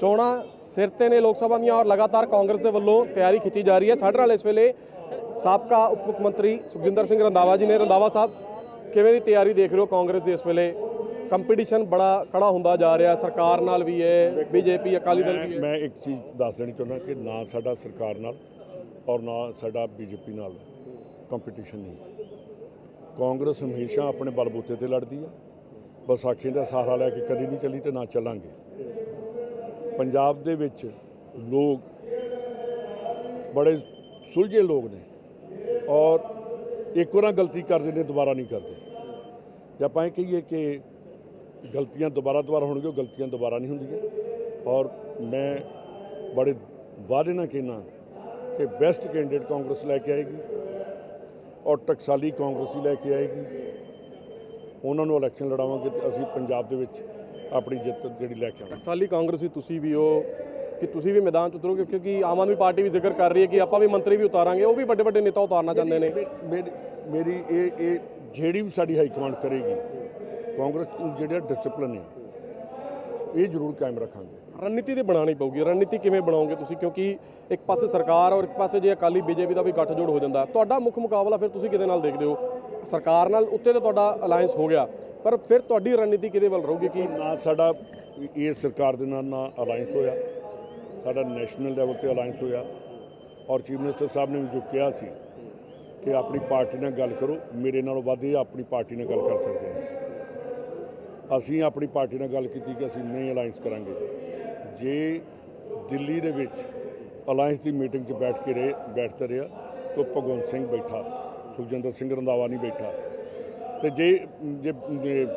ਚੋਣਾਂ ਸਿਰ ਤੇ ਨੇ ਲੋਕ ਸਭਾ ਦੀਆਂ ਔਰ ਲਗਾਤਾਰ ਕਾਂਗਰਸ ਦੇ ਵੱਲੋਂ ਤਿਆਰੀ ਖਿੱਚੀ ਜਾ ਰਹੀ ਹੈ। ਸਾਡੇ ਨਾਲ ਇਸ ਵੇਲੇ ਸਾਬਕਾ ਉਪ ਮੁੱਖ ਮੰਤਰੀ ਸੁਖਜਿੰਦਰ ਸਿੰਘ ਰੰਦਾਵਾ ਜੀ ਨੇ। ਰੰਦਾਵਾ ਸਾਹਿਬ, ਕਿਵੇਂ ਦੀ ਤਿਆਰੀ ਦੇਖ ਰਹੇ ਹੋ ਕਾਂਗਰਸ ਦੀ ਇਸ ਵੇਲੇ? ਕੰਪੀਟੀਸ਼ਨ ਬੜਾ ਕੜਾ ਹੁੰਦਾ ਜਾ ਰਿਹਾ। ਸਰਕਾਰ ਨਾਲ ਵੀ ਹੈ ਬੀਜੇਪੀ ਅਕਾਲੀ ਦਲ ਵੀ ਹੈ। ਮੈਂ ਇੱਕ ਚੀਜ਼ ਦੱਸ ਦੇਣੀ ਚਾਹੁੰਦਾ ਕਿ ਨਾ ਸਾਡਾ ਸਰਕਾਰ ਨਾਲ ਔਰ ਨਾ ਸਾਡਾ ਬੀਜੇਪੀ ਨਾਲ ਕੰਪੀਟੀਸ਼ਨ ਨਹੀਂ। ਕਾਂਗਰਸ ਹਮੇਸ਼ਾ ਆਪਣੇ ਬਲਬੂਤੇ ਤੇ ਲੜਦੀ ਆ ਵਿਸਾਖੀ ਦਾ ਸਹਾਰਾ ਲੈ ਕੇ ਕਦੀ ਨਹੀਂ ਚੱਲੀ ਤੇ ਨਾ ਚੱਲਾਂਗੇ। ਪੰਜਾਬ ਦੇ ਵਿੱਚ ਲੋਕ ਬੜੇ ਸੁਲਝੇ ਲੋਕ ਨੇ ਔਰ ਇੱਕ ਵਾਰ ਗਲਤੀ ਕਰਦੇ ਨੇ ਦੁਬਾਰਾ ਨਹੀਂ ਕਰਦੇ। ਜੇ ਆਪਾਂ ਇਹ ਕਹੀਏ ਕਿ ਗਲਤੀਆਂ ਦੁਬਾਰਾ ਦੁਬਾਰਾ ਹੋਣਗੀਆਂ, ਉਹ ਗਲਤੀਆਂ ਦੁਬਾਰਾ ਨਹੀਂ ਹੁੰਦੀਆਂ। ਔਰ ਮੈਂ ਬੜੇ ਵਾਅਦੇ ਨਾਲ ਕਹਿਣਾ ਕਿ ਬੈਸਟ ਕੈਂਡੀਡੇਟ ਕਾਂਗਰਸ ਲੈ ਕੇ ਆਏਗੀ ਔਰ ਟਕਸਾਲੀ ਕਾਂਗਰਸੀ ਲੈ ਕੇ ਆਏਗੀ। ਉਹਨਾਂ ਨੂੰ ਇਲੈਕਸ਼ਨ ਲੜਾਵਾਂਗੇ ਤੇ ਅਸੀਂ ਪੰਜਾਬ ਦੇ ਵਿੱਚ ਆਪਣੀ ਜਿੱਤ ਜਿਹੜੀ ਲੈ ਕੇ ਆਵਾਂਗੇ। ਸਾਲੀ ਕਾਂਗਰਸੀ ਤੁਸੀਂ ਵੀ ਹੋ ਕਿ ਤੁਸੀਂ ਵੀ ਮੈਦਾਨ 'ਚ ਉਤਰੋਗੇ ਕਿਉਂਕਿ ਆਮ ਆਦਮੀ ਪਾਰਟੀ ਵੀ ਜ਼ਿਕਰ ਕਰ ਰਹੀ ਹੈ ਕਿ ਆਪਾਂ ਵੀ ਮੰਤਰੀ ਵੀ ਉਤਾਰਾਂਗੇ ਉਹ ਵੀ ਵੱਡੇ ਵੱਡੇ ਨੇਤਾ ਉਤਾਰਨਾ ਚਾਹੁੰਦੇ ਨੇ। ਮੇਰੀ ਮੇਰੀ ਇਹ ਇਹ ਜਿਹੜੀ ਵੀ ਸਾਡੀ ਹਾਈ ਕਮਾਂਡ ਕਰੇਗੀ ਕਾਂਗਰਸ ਜਿਹੜਾ ਡਿਸਪਲਿਨ ਹੈ ਇਹ ਜ਼ਰੂਰ ਕਾਇਮ ਰੱਖਾਂਗੇ। ਰਣਨੀਤੀ ਤੇ ਬਣਾਉਣੀ ਪਊਗੀ। ਰਣਨੀਤੀ ਕਿਵੇਂ ਬਣਾਓਗੇ ਤੁਸੀਂ? ਕਿਉਂਕਿ ਇੱਕ ਪਾਸੇ ਸਰਕਾਰ ਔਰ ਇੱਕ ਪਾਸੇ ਜੇ ਅਕਾਲੀ ਬੀਜੇਪੀ ਦਾ ਵੀ ਗੱਠਜੋੜ ਹੋ ਜਾਂਦਾ। ਤੁਹਾਡਾ ਮੁੱਖ ਮੁਕਾਬਲਾ ਫਿਰ ਤੁਸੀਂ ਕਿਹਦੇ ਨਾਲ ਦੇਖਦੇ ਹੋ? ਸਰਕਾਰ ਨਾਲ ਉੱਤੇ ਤੇ ਤੁਹਾਡਾ ਅਲਾਈਅੰਸ ਹੋ ਗਿਆ। ਪਰ ਫਿਰ ਤੁਹਾਡੀ ਰਣਨੀਤੀ ਕਿਹਦੇ ਵੱਲ ਰਹੂਗੀ ਕਿ ਨਾ ਸਾਡਾ ਇਹ ਸਰਕਾਰ ਦੇ ਨਾਲ ਨਾ ਅਲਾਈਅੰਸ ਹੋਇਆ। ਸਾਡਾ ਨੈਸ਼ਨਲ ਲੈਵਲ ਤੇ ਅਲਾਈਅੰਸ ਹੋਇਆ। ਔਰ ਚੀਫ ਮਿਨਿਸਟਰ ਸਾਹਿਬ ਨੇ ਵੀ ਜੋ ਕਿਹਾ ਸੀ ਕਿ ਆਪਣੀ ਪਾਰਟੀ ਨਾਲ ਗੱਲ ਕਰੋ, ਮੇਰੇ ਨਾਲੋਂ ਵੱਧ ਇਹ ਆਪਣੀ ਪਾਰਟੀ ਨਾਲ ਗੱਲ ਕਰ ਸਕਦੇ ਨੇ। ਅਸੀਂ ਆਪਣੀ ਪਾਰਟੀ ਨਾਲ ਗੱਲ ਕੀਤੀ ਕਿ ਅਸੀਂ ਨਹੀਂ ਅਲਾਈਅੰਸ ਕਰਾਂਗੇ। ਜੇ ਦਿੱਲੀ ਦੇ ਵਿੱਚ ਅਲਾਈਅੰਸ ਦੀ ਮੀਟਿੰਗ 'ਚ ਬੈਠ ਕੇ ਰਹੇ, ਬੈਠਦਾ ਰਿਹਾ, ਤਾਂ ਭਗਵੰਤ ਸਿੰਘ ਬੈਠਾ, ਸੁਖਜਿੰਦਰ ਸਿੰਘ ਰੰਧਾਵਾ ਨਹੀਂ ਬੈਠਾ। ਤੇ ਜੇ ਜੇ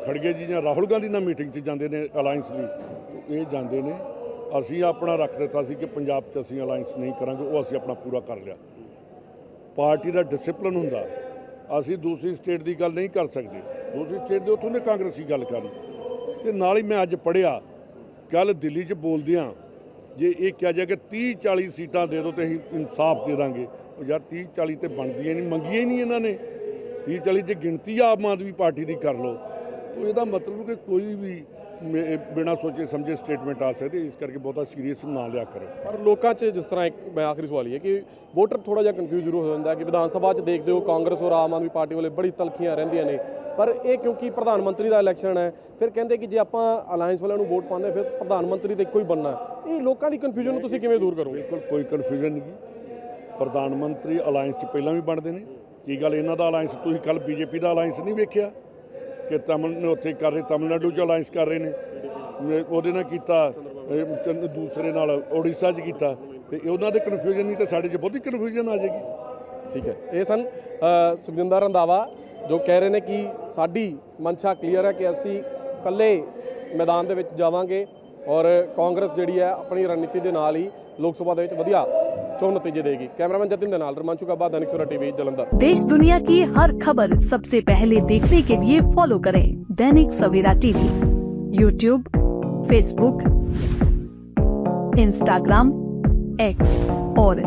ਖੜਗੇ ਜੀ ਜਾਂ ਰਾਹੁਲ ਗਾਂਧੀ ਨਾਲ ਮੀਟਿੰਗ 'ਚ ਜਾਂਦੇ ਨੇ ਅਲਾਈਅੰਸ ਲਈ ਇਹ ਜਾਂਦੇ ਨੇ, ਅਸੀਂ ਆਪਣਾ ਰੱਖ ਦਿੱਤਾ ਸੀ ਕਿ ਪੰਜਾਬ 'ਚ ਅਸੀਂ ਅਲਾਈਅੰਸ ਨਹੀਂ ਕਰਾਂਗੇ, ਉਹ ਅਸੀਂ ਆਪਣਾ ਪੂਰਾ ਕਰ ਲਿਆ। ਪਾਰਟੀ ਦਾ ਡਿਸਪਲਿਨ ਹੁੰਦਾ, ਅਸੀਂ ਦੂਸਰੀ ਸਟੇਟ ਦੀ ਗੱਲ ਨਹੀਂ ਕਰ ਸਕਦੇ, ਦੂਸਰੀ ਸਟੇਟ ਦੇ ਉੱਥੋਂ ਦੇ ਕਾਂਗਰਸੀ ਗੱਲ ਕਰਨ ਤੇ ਨਾਲ ਹੀ ਮੈਂ ਅੱਜ ਪੜਿਆ ਕੱਲ ਦਿੱਲੀ 'ਚ ਬੋਲਦਿਆਂ, ਜੇ ਇਹ ਕਿਹਾ ਜਾਏ ਕਿ 30 40 ਸੀਟਾਂ ਦੇ ਦਿਓ ਤੇ ਅਸੀਂ ਇਨਸਾਫ ਦੇ ਦਾਂਗੇ, ਉਹ ਯਾਰ 30 40 ਤੇ ਬਣਦੀਆਂ ਨਹੀਂ, ਮੰਗੀਆਂ ਹੀ ਨਹੀਂ ਇਹਨਾਂ ਨੇ। 30 40 ਜੇ ਗਿਣਤੀ ਆਮ ਆਦਮੀ ਪਾਰਟੀ ਦੀ ਕਰ ਲਓ ਤਾਂ ਇਹਦਾ ਮਤਲਬ ਕਿ ਕੋਈ ਵੀ ਬਿਨਾ ਸੋਚੇ ਸਮਝੇ ਸਟੇਟਮੈਂਟ ਆ ਸਕਦੀ ਇਸ ਕਰਕੇ ਬਹੁਤਾ ਸੀਰੀਅਸ ਨਾ ਲਿਆ ਕਰੋ। ਪਰ ਲੋਕਾਂ 'ਚ ਜਿਸ ਤਰ੍ਹਾਂ ਇੱਕ ਮੈਂ ਆਖਰੀ ਸਵਾਲ ਹੀ ਹੈ ਕਿ ਵੋਟਰ ਥੋੜਾ ਜਿਹਾ ਕਨਫਿਊਜ਼ ਜ਼ਰੂਰ ਹੋ ਜਾਂਦਾ ਕਿ ਵਿਧਾਨ ਸਭਾ 'ਚ ਦੇਖਦੇ ਹੋ ਕਾਂਗਰਸ ਔਰ ਆਮ ਆਦਮੀ ਪਾਰਟੀ ਵਾਲੇ ਬੜੀ ਤਲਖੀਆਂ ਰਹਿੰਦੀਆਂ ਨੇ ਪਰ ਇਹ ਕਿਉਂਕਿ ਪ੍ਰਧਾਨ ਮੰਤਰੀ ਦਾ ਇਲੈਕਸ਼ਨ ਹੈ ਫਿਰ ਕਹਿੰਦੇ ਕਿ ਜੇ ਆਪਾਂ ਅਲਾਈਅੰਸ ਵਾਲਿਆਂ ਨੂੰ ਵੋਟ ਪਾਉਂਦੇ ਫਿਰ ਪ੍ਰਧਾਨ ਮੰਤਰੀ ਤੇ ਇੱਕੋ ਹੀ ਬਣਨਾ ਹੈ। ਇਹ ਲੋਕਾਂ ਦੀ ਕਨਫਿਊਜ਼ਨ ਨੂੰ ਤੁਸੀਂ ਕਿਵੇਂ ਦੂਰ ਕਰੋਗੇ? ਬਿਲਕੁਲ ਕੋਈ ਕਨਫਿਊਜ਼ਨ ਨਹੀਂ ਪ੍ਰਧਾਨ ਮੰਤਰੀ ਅਲਾਈਅੰਸ 'ਚ ਪਹਿਲਾਂ ਵੀ ਬਣਦੇ ਨੇ। ਕੀ ਗੱਲ ਇਹਨਾਂ ਦਾ ਅਲਾਈਅੰਸ ਤੁਸੀਂ ਕੱਲ ਬੀਜੇਪੀ ਦਾ ਅਲਾਈਅੰਸ ਨਹੀਂ ਵੇਖਿਆ ਕਿ ਤਮਿਲ ਉੱਥੇ ਕਰ ਰਹੇ, ਤਮਿਲਨਾਡੂ 'ਚ ਅਲਾਈਅੰਸ ਕਰ ਰਹੇ ਨੇ। ਉਹਦੇ ਨਾਲ ਕੀਤਾ ਦੂਸਰੇ ਨਾਲ ਓਡੀਸ਼ਾ 'ਚ ਕੀਤਾ। ਤੇ ਉਹਨਾਂ ਦੇ ਕਨਫਿਊਜ਼ਨ ਨਹੀਂ ਤੇ ਸਾਡੇ 'ਚ ਬਹੁਤੀ ਕਨਫਿਊਜ਼ਨ ਆ ਜਾਏਗੀ। ਠੀਕ ਹੈ। ਇਹ ਸਨ ਸੁਖਜਿੰਦਰ ਰੰਧਾਵਾ, ਜੋ ਕਹਿ ਰਹੇ ਨੇ ਕਿ ਸਾਡੀ ਮਨਸ਼ਾ ਕਲੀਅਰ ਹੈ ਕਿ ਅਸੀਂ ਇਕੱਲੇ ਮੈਦਾਨ ਦੇ ਵਿੱਚ ਜਾਵਾਂਗੇ ਔਰ ਕਾਂਗਰਸ ਜਿਹੜੀ ਹੈ ਆਪਣੀ ਰਣਨੀਤੀ ਦੇ ਨਾਲ ਹੀ ਲੋਕ ਸਭਾ ਦੇ ਵਿੱਚ ਵਧੀਆ ਚੋਣ ਨਤੀਜੇ ਦੇਗੀ ਕੈਮਰਾਮੈਨ ਜਤਿਨ ਦੇ ਨਾਲ ਰਮਾਂਸ਼ੂ ਕਾਬਾ ਦੈਨਿਕ ਸਵੇਰਾ ਟੀਵੀ ਜਲੰਧਰ देश दुनिया की हर खबर सबसे पहले देखने के लिए फॉलो करें Dainik Savera TV YouTube Facebook Instagram X और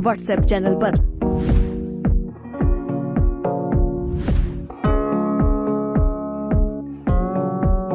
व्हाट्सएप चैनल पर।